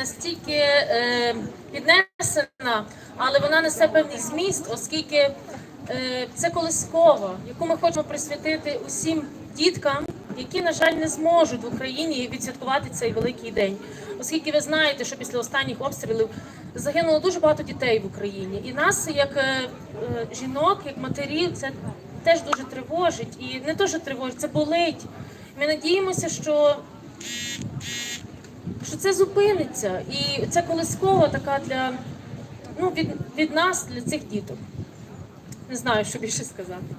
настільки е, піднесена, але вона несе певний зміст, оскільки е, це колискова, яку ми хочемо присвятити усім діткам, які, на жаль, не зможуть в Україні відсвяткувати цей великий день. Оскільки ви знаєте, що після останніх обстрілів загинуло дуже багато дітей в Україні, і нас, як е, е, жінок, як матерів, це теж дуже тривожить. І не що тривожить, це болить. Ми надіємося, що що це зупиниться. І це колискова така для ну, від, від нас, для цих діток. Не знаю, що більше сказати.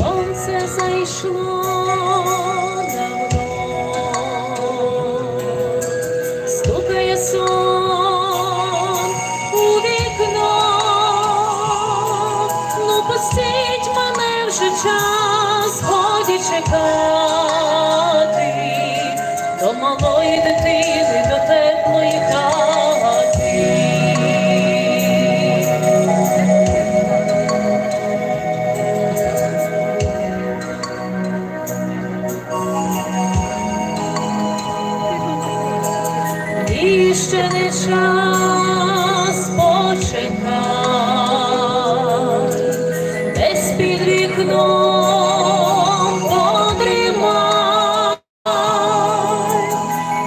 Сонце зайшло давно, стукає сон у вікно, ну пустіть мене вже час, годі чекати Ще не час почекай, десь під вікном подрімай,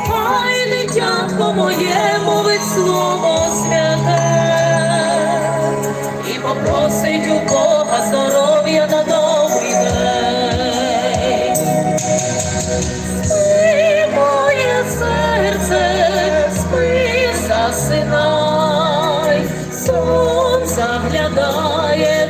хай дитятко моє мовить слово святе і попросить у Бога здоров'я daya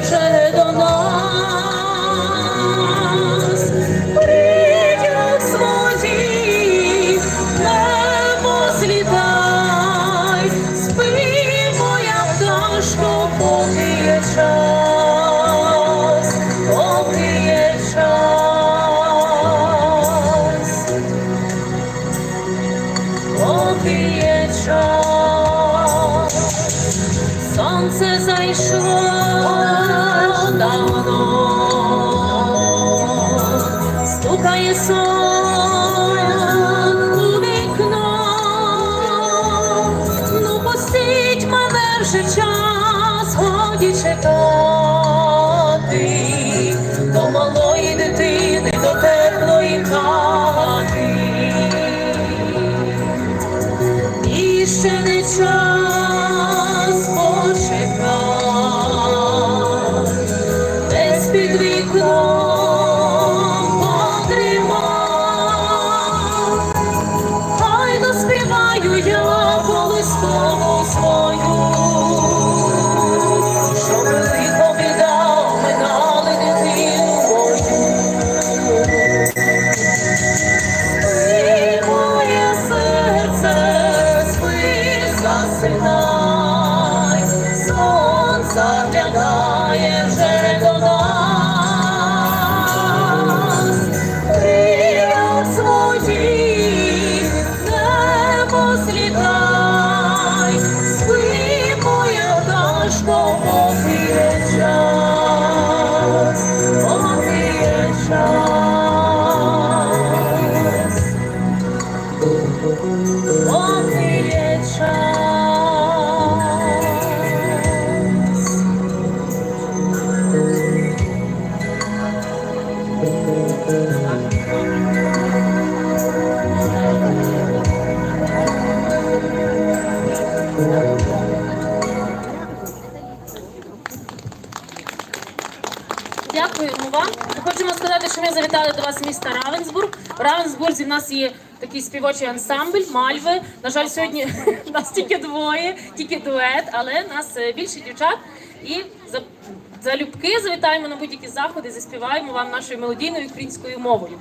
Сонце зайшло давно, стукає сон у вікно, ну пустіть мене вже час, годі чекати. До малої дитини, до теплої хати. І ще не час Дякуємо вам. Ми хочемо сказати, що ми завітали до вас з міста Равенсбург. В Равенсбурзі в нас є такий співочий ансамбль Мальви. На жаль, сьогодні нас тільки двоє, тільки дует, але нас е, більше дівчат. І за залюбки завітаємо на будь-які заходи, заспіваємо вам нашою мелодійною українською мовою.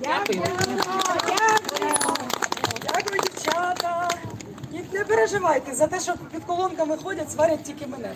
Дякую. Дякую, дівчата. Не переживайте за те, що під колонками ходять, сварять тільки мене